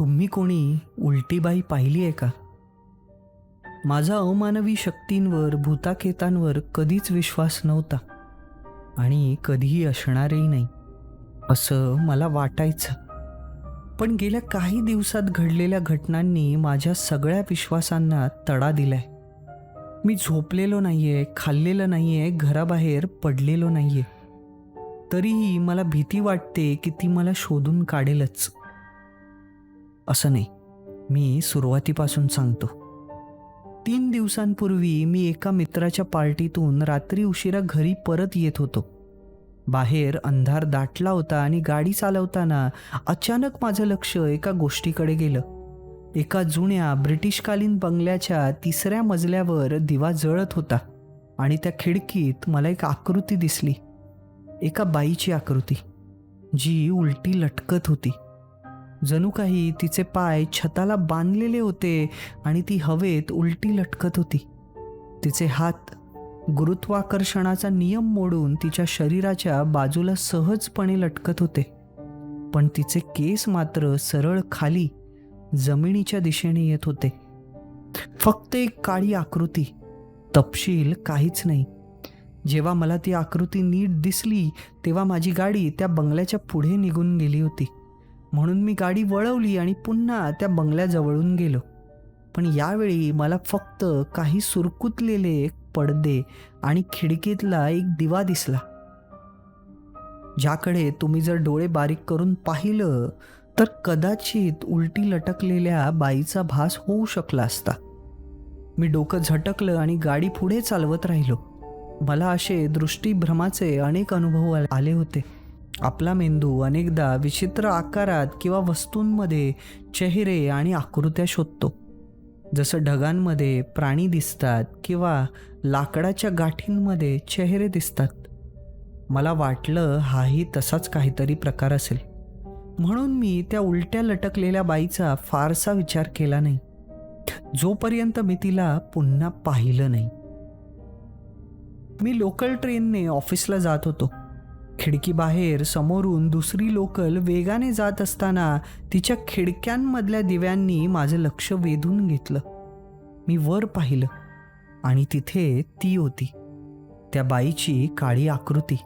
तुम्ही कोणी उलटी बाई पाहिली आहे का? माझा अमानवी शक्तींवर भूताखेतांवर कधीच विश्वास नव्हता आणि कधीही असणारही नाही असं मला वाटायचं. पण गेल्या काही दिवसात घडलेल्या घटनांनी माझ्या सगळ्या विश्वासांना तडा दिलाय. मी झोपलेलो नाही आहे खाल्लेलं नाही आहे घराबाहेर पडलेलो नाही आहे तरीही मला भीती वाटते की ती मला शोधून काढेलच. असं नाही. मी सुरुवातीपासून सांगतो. तीन दिवसांपूर्वी मी एका मित्राच्या पार्टीतून रात्री उशिरा घरी परत येत होतो. बाहेर अंधार दाटला होता आणि गाडी चालवताना अचानक माझं लक्ष एका गोष्टीकडे गेलं. एका जुन्या ब्रिटिशकालीन बंगल्याच्या तिसऱ्या मजल्यावर दिवा जळत होता आणि त्या खिडकीत मला एक आकृती दिसली. एका बाईची आकृती जी उलटी लटकत होती. जणू काही तिचे पाय छताला बांधलेले होते आणि ती हवेत उलटी लटकत होती. तिचे हात गुरुत्वाकर्षणाचा नियम मोडून तिच्या शरीराच्या बाजूला सहजपणे लटकत होते. पण तिचे केस मात्र सरळ खाली जमिनीच्या दिशेने येत होते. फक्त एक काळी आकृती तपशील काहीच नाही. जेव्हा मला ती आकृती नीट दिसली तेव्हा माझी गाडी त्या बंगल्याच्या पुढे निघून गेली होती. म्हणून मी गाडी वळवली आणि पुन्हा त्या बंगल्याजवळून गेलो. पण यावेळी मला फक्त काही सुरकुतलेले पडदे आणि खिडकीतला एक दिवा दिसला. ज्याकडे तुम्ही जर डोळे बारीक करून पाहिलं तर कदाचित उलटी लटकलेल्या बाईचा भास होऊ शकला असता. मी डोकं झटकलं आणि गाडी पुढे चालवत राहिलो. मला असे दृष्टीभ्रमाचे अनेक अनुभव आले होते. आपला मेंदू अनेकदा विचित्र आकारात किंवा वस्तूंमध्ये चेहरे आणि आकृत्या शोधतो. जसं ढगांमध्ये प्राणी दिसतात किंवा लाकडाच्या गाठींमध्ये चेहरे दिसतात. मला वाटलं हाही तसाच काहीतरी प्रकार असेल. म्हणून मी त्या उलट्या लटकलेल्या बाईचा फारसा विचार केला नाही. जोपर्यंत मी तिला पुन्हा पाहिलं नाही. मी लोकल ट्रेनने ऑफिसला जात होतो. खिडकीबाहेर समोरून दुसरी लोकल वेगाने जात असताना तिच्या खिडक्यांमधल्या दिव्यांनी माझं लक्ष वेधून घेतलं. मी वर पाहिलं आणि तिथे ती होती. त्या बाईची काळी आकृती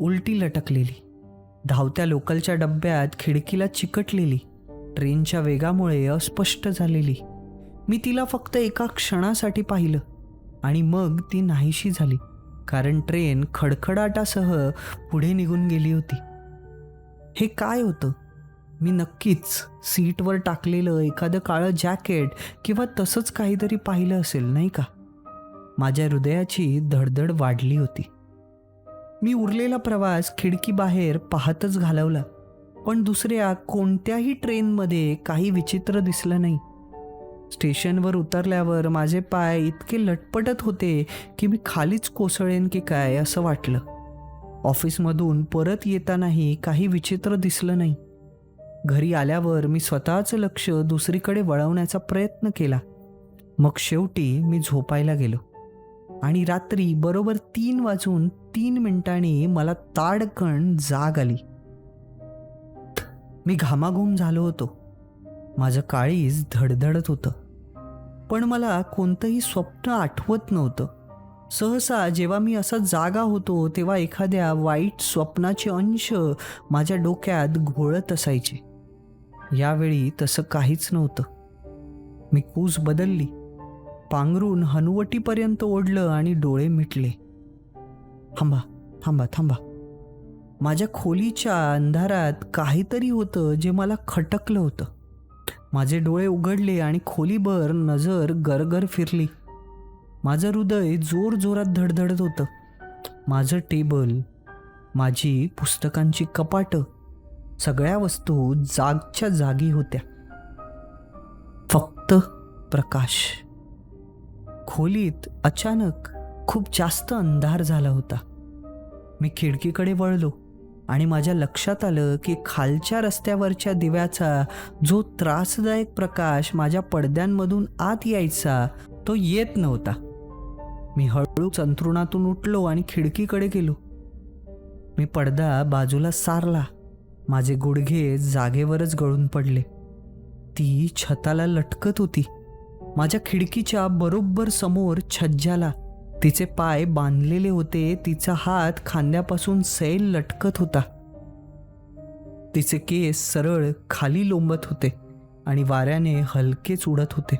उलटी लटकलेली. धावत्या लोकलच्या डब्यात खिडकीला चिकटलेली. ट्रेनच्या वेगामुळे अस्पष्ट झालेली. मी तिला फक्त एका क्षणासाठी पाहिलं आणि मग ती नाहीशी झाली. कारण ट्रेन खडखडाटासह पुढे निघून गेली होती. हे काय होतं? मी नक्कीच सीटवर टाकलेलं एखादं काळं जॅकेट किंवा तसंच काहीतरी पाहिलं असेल नाही का? माझ्या हृदयाची धडधड वाढली होती. मी उरलेला प्रवास खिडकीबाहेर पाहतच घालवला पण दुसऱ्या कोणत्याही ट्रेनमध्ये काही विचित्र दिसलं नाही. स्टेशनवर उतरल्यावर माझे पाय इतके लटपटत होते की मी खालीच कोसळेन की काय असं वाटलं. ऑफिसमधून परत येतानाही काही विचित्र दिसलं नाही. घरी आल्यावर मी स्वतःचं लक्ष दुसरीकडे वळवण्याचा प्रयत्न केला. मग शेवटी मी झोपायला गेलो. आणि रात्री बरोबर तीन वाजून तीन मिनिटांनी मला ताडकण जाग आली. मी घामाघूम झालो होतो. माझं काळीज धडधडत होतं. पण मला कोणतंही स्वप्न आठवत नव्हतं. सहसा जेव्हा मी असा जागा होतो तेव्हा एखाद्या वाईट स्वप्नाचे अंश माझ्या डोक्यात घोळत असायचे. यावेळी तसं काहीच नव्हतं. मी कूस बदलली. पांघरून हनुवटीपर्यंत ओढलं आणि डोळे मिटले. थांबा थांबा थांबा. माझ्या खोलीच्या अंधारात काहीतरी होतं जे मला खटकलं होतं. माझे डोळे उघडले आणि खोलीभर नजर गरगर फिरली. माझं हृदय जोर जोरात धडधडत होतं. माझं टेबल माझी पुस्तकांची कपाटं सगळ्या वस्तू जागच्या जागी होत्या. फक्त प्रकाश. खोलीत अचानक खूप जास्त अंधार झाला होता. मी खिडकीकडे वळलो. आणि माझ्या लक्षात आलं की खालच्या रस्त्यावरच्या दिव्याचा जो त्रासदायक प्रकाश माझ्या पडद्यांमधून आत यायचा तो येत नव्हता. मी हळू संतरुणातून उठलो आणि खिडकीकडे गेलो. मी पडदा बाजूला सारला. माझे गुडघे जागेवरच गळून पडले. ती छताला लटकत होती. माझ्या खिडकीच्या बरोबर समोर छज्जाला तिचे पाय बांधलेले होते. तिचा हात खांद्यापासून सैल लटकत होता. तिचे केस सरळ खाली लोंबत होते आणि वाऱ्याने हलकेच उडत होते.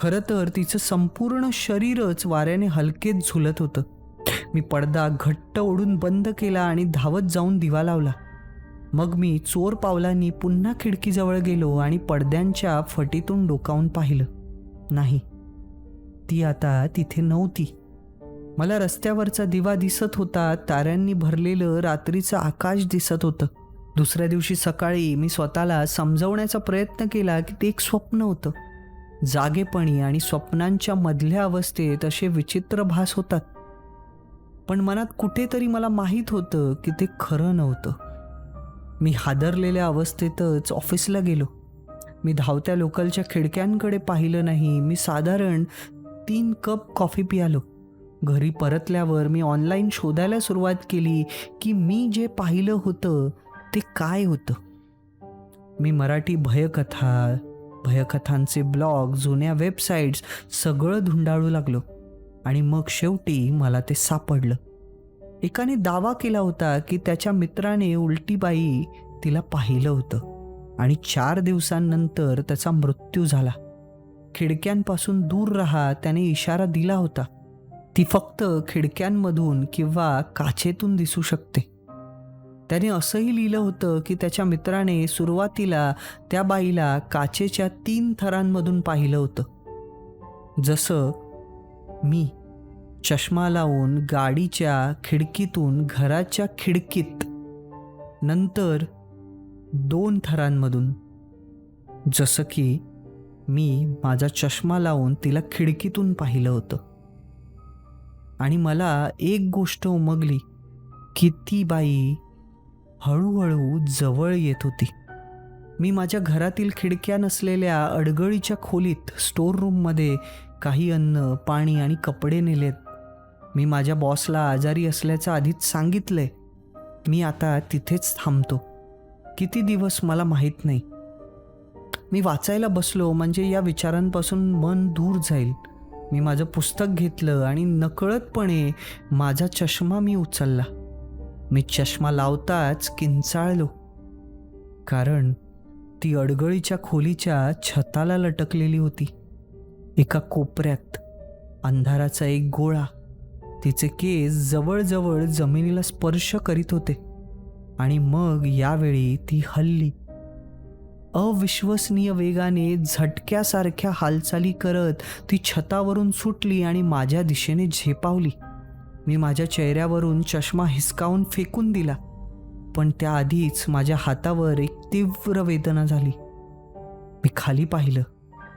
खरं तर तिचं संपूर्ण शरीरच वाऱ्याने हलकेच झुलत होतं. मी पडदा घट्ट ओढून बंद केला आणि धावत जाऊन दिवा लावला. मग मी चोर पावलांनी पुन्हा खिडकीजवळ गेलो आणि पडद्यांच्या फटीतून डोकावून पाहिलं. नाही ती आता तिथे नव्हती. मला रस्त्यावरचा दिवा दिसत होता ताऱ्यांनी भरलेलं रात्रीचं आकाश दिसत होतं. दुसऱ्या दिवशी सकाळी मी स्वतःला समजवण्याचा प्रयत्न केला की ते एक स्वप्न होतं. जागेपणी आणि स्वप्नांच्या मधल्या अवस्थेत असे विचित्र भास होतात. पण मनात कुठेतरी मला माहीत होतं की ते खरं नव्हतं. मी हादरलेल्या अवस्थेतच ऑफिसला गेलो. मी धावत्या लोकलच्या खिडक्यांकडे पाहिलं नाही. मी साधारण तीन कप कॉफी पियालो. घरी परतल्यावर मी ऑनलाईन शोधायला सुरुवात केली की मी जे पाहिलं होतं ते काय होतं? मी मराठी भयकथा भयकथांचे ब्लॉग जुन्या वेबसाईट्स सगळं धुंडाळू लागलो आणि मग शेवटी मला ते सापडलं. एकाने दावा केला होता की त्याच्या मित्राने उलटीबाई तिला पाहिलं होतं आणि चार दिवसांनंतर त्याचा मृत्यू झाला. खिडक्यांपासून दूर राहा त्याने इशारा दिला होता. ती फक्त खिडक्यांमधून किंवा काचेतून दिसू शकते. त्याने असंही लिहिलं होतं की त्याच्या मित्राने सुरुवातीला त्या बाईला काचेच्या तीन थरांमधून पाहिलं होतं. जसं मी चष्मा लावून गाडीच्या खिडकीतून घराच्या खिडकीत नंतर दोन थरांमधून. जसं की मी माझा चष्मा लावून तिला खिडकीतून पाहिलं होतं. आणि मला एक गोष्ट उमगली की ती बाई हळूहळू जवळ येत होती. मी माझ्या घरातील खिडक्या नसलेल्या अडगळीच्या खोलीत स्टोर रूममध्ये काही अन्न पाणी आणि कपडे नेलेत. मी माझ्या बॉसला आजारी असल्याचं आधीच सांगितलंय. मी आता तिथेच थांबतो. किती दिवस मला माहीत नाही. मी वाचायला बसलो म्हणजे या विचारांपासून मन दूर जाईल. मी माझं पुस्तक घेतलं आणि नकळतपणे माझा चष्मा मी उचलला. मी चष्मा लावताच किंचाळलो. कारण ती अडगळीच्या खोलीच्या छताला लटकलेली होती. एका कोपऱ्यात अंधाराचा एक गोळा तिचे केस जवळजवळ जमिनीला स्पर्श करीत होते आणि मग यावेळी ती हल्ली अविश्वसनीय वेगाने झटक्यासारख्या हालचाली करत ती छतावरून सुटली आणि माझ्या दिशेने झेपावली. मी माझ्या चेहऱ्यावरून चष्मा हिसकावून फेकून दिला पण त्याआधीच माझ्या हातावर एक तीव्र वेदना झाली. मी खाली पाहिलं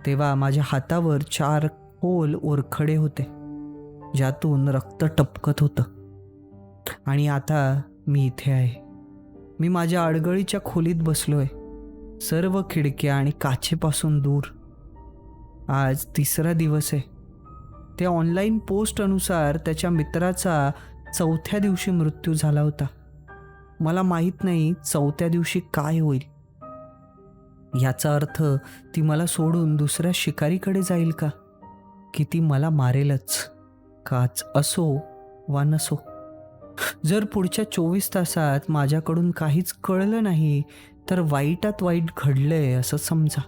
तेव्हा माझ्या हातावर चार खोल ओरखडे होते ज्यातून रक्त टपकत होतं. आणि आता मी इथे आहे. मी माझ्या अडगळीच्या खोलीत बसलो आहे सर्व खिडक्या आणि काचेपासून दूर. आज तिसरा दिवस आहे. त्या ऑनलाईन पोस्ट अनुसार त्याच्या मित्राचा चौथ्या दिवशी मृत्यू झाला होता. मला माहीत नाही चौथ्या दिवशी काय होईल. याचा अर्थ ती मला सोडून दुसऱ्या शिकारीकडे जाईल का? की ती मला मारेलच. काच असो वा नसो. जर पुढच्या चोवीस तासात माझ्याकडून काहीच कळलं नाही तर वाईटात वाईट घडलंय असं समजा.